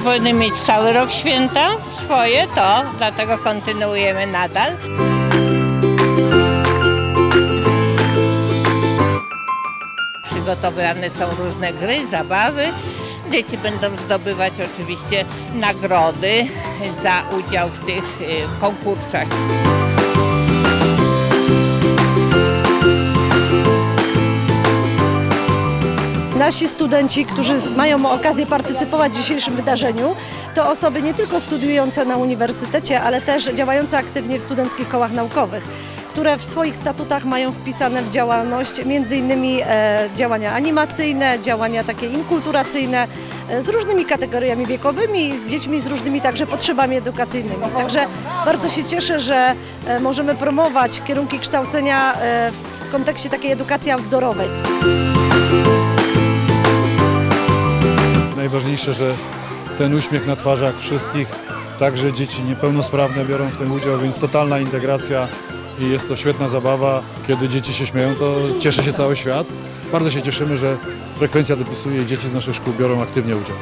powinny mieć cały rok święta swoje, to dlatego kontynuujemy nadal. Przygotowywane są różne gry, zabawy. Dzieci będą zdobywać oczywiście nagrody za udział w tych y, konkursach. Nasi studenci, którzy mają okazję partycypować w dzisiejszym wydarzeniu, to osoby nie tylko studiujące na uniwersytecie, ale też działające aktywnie w studenckich kołach naukowych, które w swoich statutach mają wpisane w działalność innymi e, działania animacyjne, działania takie inkulturacyjne e, z różnymi kategoriami wiekowymi, z dziećmi z różnymi także potrzebami edukacyjnymi. Także bardzo się cieszę, że e, możemy promować kierunki kształcenia w kontekście takiej edukacji outdoorowej. Najważniejsze, że ten uśmiech na twarzach wszystkich, także dzieci niepełnosprawne biorą w tym udział, więc totalna integracja i jest to świetna zabawa. Kiedy dzieci się śmieją, to cieszy się cały świat. Bardzo się cieszymy, że frekwencja dopisuje i dzieci z naszych szkół biorą aktywnie udział.